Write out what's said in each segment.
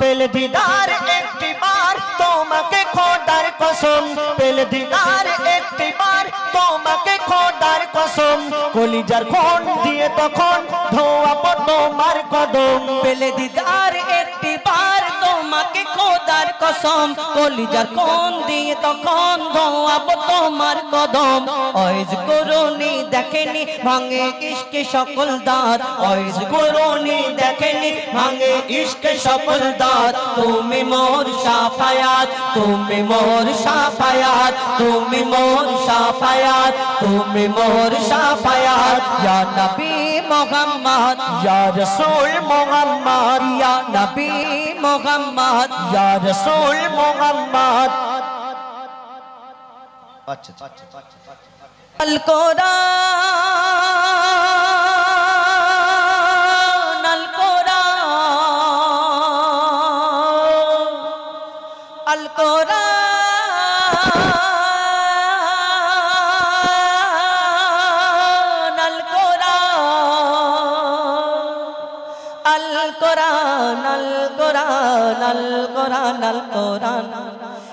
পেল দিদার একটি বার, তোমাকে খোদার কসম। পেল দিদার একটি বার, তোমাকে খোদার কসম। কলিজার দিয়ে তখন তোমার কদম। পেলে দিদার একটি বার, তোমাকে খোদার কসম। কলিজার দিয়ে তখন কদম। করুনি দেখেনি, ভাঙে ইশকে সকল দাঁত। অয়জ করুনি দেখেনি मांगे इश्क शबलदार तुम मोर शाफायात तुम मोर शाफायात तुम मोर शाफायात तुम मोर शाफायात। या नबी मोहम्मद या रसूल मोहम्मद या नबी मोहम्मद या रसूल मोहम्मद। अच्छा अच्छा अच्छा अच्छा, अच्छा। আল কোরআন আল কোরআন আল কোরআন আল কোরআন আল কোরআন আল কোরআন।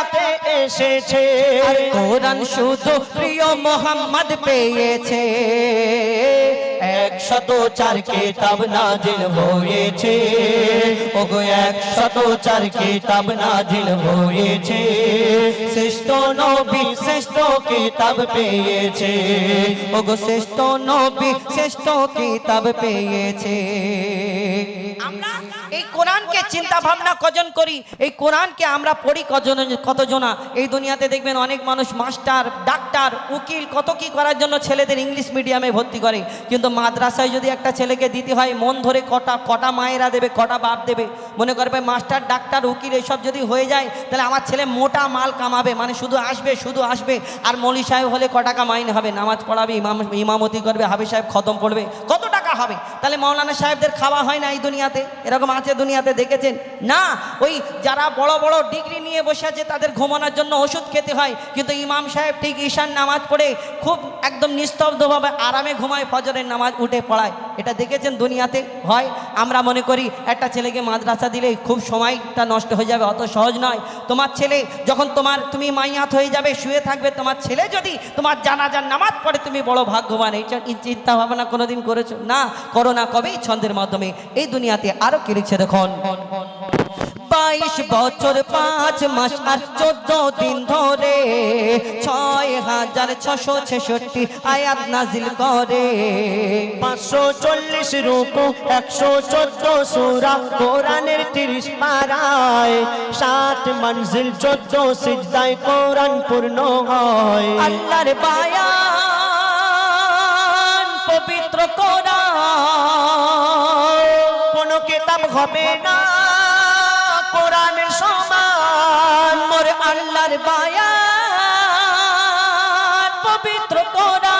ধরাতে এসেছে। আর কোরআন শুধু প্রিয় মোহাম্মদ পেয়েছে। একশত চার কিতাব নাজিল হয়েছে। ওগো একশত চার কিতাব নাজিল হয়েছে। শ্রেষ্ঠ নবী শ্রেষ্ঠ কিতাব পেয়েছে। ওগো শ্রেষ্ঠ নবী শ্রেষ্ঠ কিতাব পেয়েছে। আমরা কোরআনকে চিন্তা ভাবনা কজন করি? এই কোরআনকে আমরা পড়ি কজন, কতজনা? এই দুনিয়াতে দেখবেন অনেক মানুষ মাস্টার, ডাক্তার, উকিল, কত কি করার জন্য ছেলেদের ইংলিশ মিডিয়ামে ভর্তি করে। কিন্তু মাদ্রাসায় যদি একটা ছেলেকে দিতে হয়, মন ধরে কটা কটা মায়েরা দেবে, কটা বাপ দেবে? মনে করবে মাস্টার, ডাক্তার, উকিল, এসব যদি হয়ে যায়, তাহলে আমার ছেলে মোটা মাল কামাবে। মানে শুধু আসবে শুধু আসবে। আর মলি সাহেব হলে ক টাকা মাইনে হবে? নামাজ পড়াবে, ইমাম, ইমামতি করবে হাবি সাহেব খতম পড়বে কত টাকা হবে। তাহলে মৌলানা সাহেবদের খাওয়া হয় না এই দুনিয়াতে? এরকম আছে দুনিয়াতে, দেখেছেন? না, ওই যারা বড় বড় ডিগ্রি নিয়ে বসে আছে, তাদের ঘুমানোর জন্য ওষুধ খেতে হয়। কিন্তু ইমাম সাহেব ঠিক ঈশান নামাজ পড়ে খুব একদম নিস্তব্ধভাবে আরামে ঘুমায়, ফজরের নামাজ উঠে পড়ায়। এটা দেখেছেন দুনিয়াতে? হয়, আমরা মনে করি একটা ছেলেকে মাদ্রাসা দিলে খুব সময়টা নষ্ট হয়ে যাবে, অত সহজ নয়। তোমার ছেলে যখন তোমার, তুমি মাইয়াত হয়ে যাবে, শুয়ে থাকবে, তোমার ছেলে যদি তোমার জানাজার নামাজ পড়ে, তুমি বড় ভাগ্যবান। এই চিন্তা ভাবনা কোনোদিন করেছ? না, করোনা কবেই ছন্দের মাধ্যমে এই দুনিয়াতে আরও কি লিখছে দেখুন। বাইশ বছর পাঁচ মাস আর চোদ্দ দিন ধরে ছয় হাজার ছশো ছেষট্টি আয়াত নাজিল করে। পাঁচশো চল্লিশ রুকু একশো চোদ্দ সুরা কোরআনের তিরিশ পারায় সাত মঞ্জিল চোদ্দ সিজদায় কোরআন পূর্ণ হয়। আল্লাহর বায়ান পবিত্র কোরআন। কোনো কিতাব হবে না। কোরআনের সমান মোর আল্লাহর বায়ান পবিত্র কোরআন।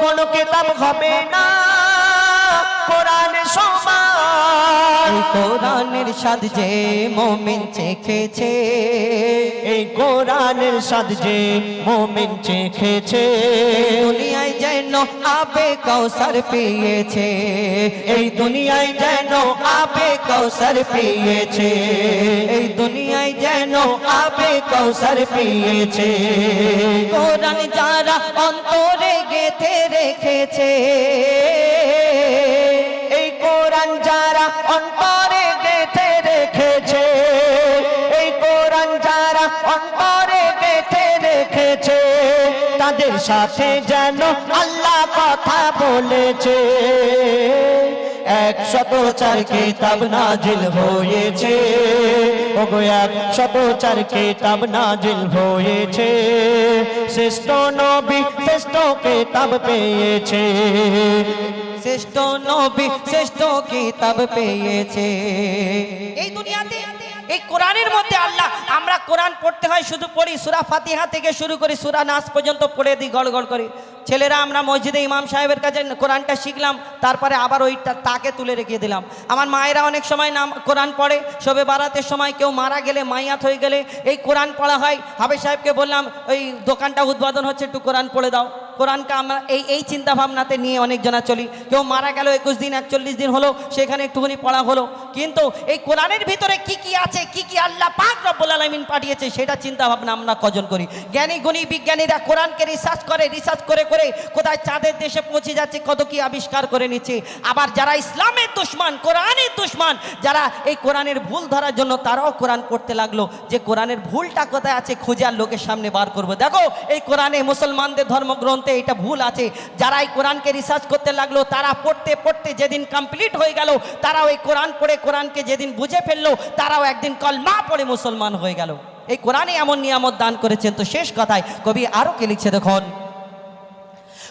কোন কিতাব হবে না এই কোরআনের স্বাদ যে মোমিন চেখেছে। এই কোরআনের স্বাদ যে মোমিন চেখেছে। দুনিয়ায় যেন আবে কৌসর পেয়েছে। এই দুনিয়ায় যেন আবে কৌসর পেয়েছে। এই দুনিয়ায় যেন আবে কৌসর পেয়েছে। কোরআন যারা অন্তরে গেথে রেখেছে। সাথে যেন আল্লাহ কথা বলেছে। একশত চার নাজিল হয়েছে। ওগো, একশত চার নাজিল হয়েছে। শ্রেষ্ঠ নবী শ্রেষ্ঠ কিতাব পেয়েছে। শ্রেষ্ঠ নবী শ্রেষ্ঠ কিতাব পেয়েছে। এই দুনিয়াতে এই কোরআনের মধ্যে আল্লাহ, আমরা কোরআন পড়তে হয় শুধু পড়ি, সুরা ফাতিহা থেকে শুরু করি, সুরা নাস পর্যন্ত পড়ে দিই গড় গড় করে। ছেলেরা, আমরা মসজিদে ইমাম সাহেবের কাছে কোরআনটা শিখলাম, তারপরে আবার ওইটা তাকে তুলে রেখে দিলাম। আমার মায়েরা অনেক সময় নাম, কোরআন পড়ে সবে বারাতের সময় কেউ মারা গেলে, মাইয়াত হয়ে গেলে, এই কোরআন পড়া হয়। হাবে সাহেবকে বললাম, ওই দোকানটা উদ্বোধন হচ্ছে, একটু কোরআন পড়ে দাও। কোরআনকে আমরা এই এই চিন্তা ভাবনাতে নিয়ে অনেকজনা চলি কেউ মারা গেল, একুশ দিন, একচল্লিশ দিন হলো, সেখানে একটুখানি পড়া হলো। কিন্তু এই কোরআনের ভিতরে কি কি আছে, কি কি আল্লাহ পাক রব্বুল আলামিন পাঠিয়েছে, সেটা চিন্তা ভাবনা আমরা কজন করি? জ্ঞানী, গুণী বিজ্ঞানীরা কোরআনকে রিসার্চ করে রিসার্চ করে করে কোথায় চাঁদের দেশে পৌঁছে যাচ্ছে, কত কি আবিষ্কার করে নিচ্ছে। আবার যারা ইসলামের দুশ্মন, কোরআনের দুশ্মন, যারা এই কোরআনের ভুল ধরার জন্য তারাও কোরআন করতে লাগল যে কোরআনের ভুলটা কোথায় আছে, খুঁজে আর লোকের সামনে বার করব। দেখো, এই কোরআনে মুসলমানদের ধর্মগ্রন্থে এটা ভুল আছে। যারা এই কোরআনকে রিসার্চ করতে লাগল, তারা পড়তে পড়তে যেদিন কমপ্লিট হয়ে গেল তারা ওই কোরআন পড়ে কোরআনকে যেদিন বুঝে ফেলল, তারাও একদিন কলমা পড়ে মুসলমান হয়ে গেল। এই কোরআনে এমন নিয়ামত দান করেছেন। তো শেষ কথায় কবি আরও কে লিখছে দেখুন?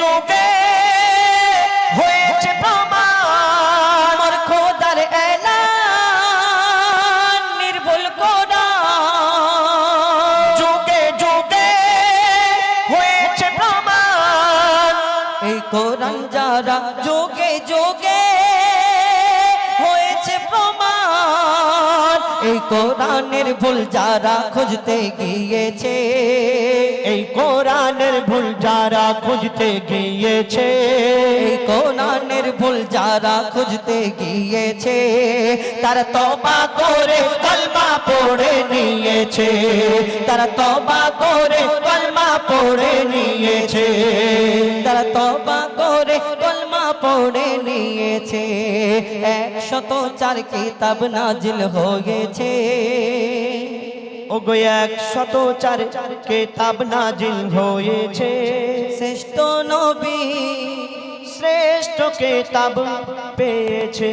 যুগে হয়েছে প্রমাণ। খোদার এলান, নির্ভুল কোরআন যুগে যুগে হয়েছে প্রমাণ। এই কোরআন যারা যোগে যোগে এই কোরআনের ভুল যারা খুঁজতে গিয়েছে এই কোরআনের ভুল যারা খুঁজতে গিয়েছে এই কোরআনের ভুল যারা খুঁজতে গিয়েছে তারা তবা করে কলমা পড়ে নিয়েছে। তারা তবা করে কলমা পড়ে নিয়েছে। তারা তবা করে পড়ে নিয়েছে। একশত চার কিতাব নাজিল হয়েছে। ওগো একশত চার কেতাব নাজিল হয়েছে। শ্রেষ্ঠ নবী শ্রেষ্ঠ কেতাব পেয়েছে।